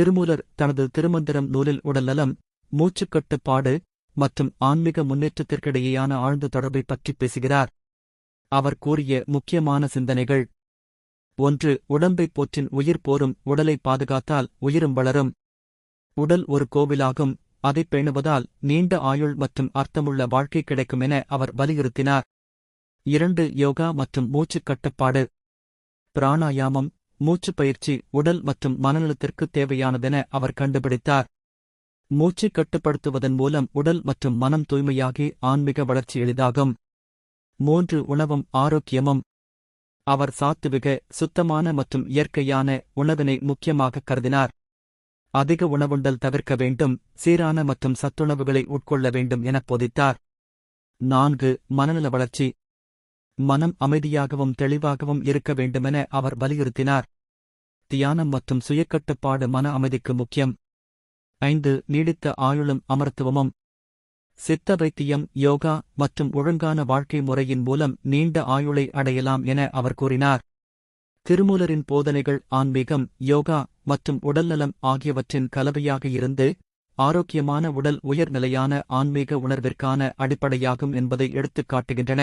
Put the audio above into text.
திருமூலர் தனது திருமந்திரம் நூலில் உடல்நலம் மூச்சுக்கட்டுப்பாடு மற்றும் ஆன்மீக முன்னேற்றத்திற்கிடையேயான ஆழ்ந்த தொடர்பை பற்றி பேசுகிறார். அவர் கூறிய முக்கியமான சிந்தனைகள். ஒன்று உடம்பைப் போற்றின் உயிர் போரும் உடலை பாதுகாத்தால் உயிரும் வளரும். உடல் ஒரு கோவிலாகும் அதைப் பேணுவதால் நீண்ட ஆயுள் மற்றும் அர்த்தமுள்ள வாழ்க்கை கிடைக்கும் என அவர் வலியுறுத்தினார். இரண்டு யோகா மற்றும் மூச்சுக் கட்டுப்பாடு பிராணாயாமம் மூச்சுப் பயிற்சி உடல் மற்றும் மனநலத்திற்கு தேவையானதென அவர் கண்டுபிடித்தார். மூச்சு கட்டுப்படுத்துவதன் மூலம் உடல் மற்றும் மனம் தூய்மையாகி ஆன்மீக வளர்ச்சி எளிதாகும். மூன்று உணவும் ஆரோக்கியமும். அவர் சாத்துவிக சுத்தமான மற்றும் இயற்கையான உணவினை முக்கியமாக கருதினார். அதிக உணவுண்டல் தவிர்க்க வேண்டும் சீரான மற்றும் சத்துணவுகளை உட்கொள்ள வேண்டும் எனப் போதித்தார். நான்கு மனநல வளர்ச்சி. மனம் அமைதியாகவும் தெளிவாகவும் இருக்க வேண்டுமென அவர் வலியுறுத்தினார். தியானம் மற்றும் சுயக்கட்டுப்பாடு மன அமைதிக்கு முக்கியம். ஐந்து நீடித்த ஆயுளும் அமர்த்துவமும். சித்த வைத்தியம் யோகா மற்றும் ஒழுங்கான வாழ்க்கை முறையின் மூலம் நீண்ட ஆயுளை அடையலாம் என அவர் கூறினார். திருமூலரின் போதனைகள் ஆன்மீகம் யோகா மற்றும் உடல்நலம் ஆகியவற்றின் கலவையாக இருந்து ஆரோக்கியமான உடல் உயர்நிலையான ஆன்மீக உணர்விற்கான அடிப்படையாகும் என்பதை எடுத்துக் காட்டுகின்றன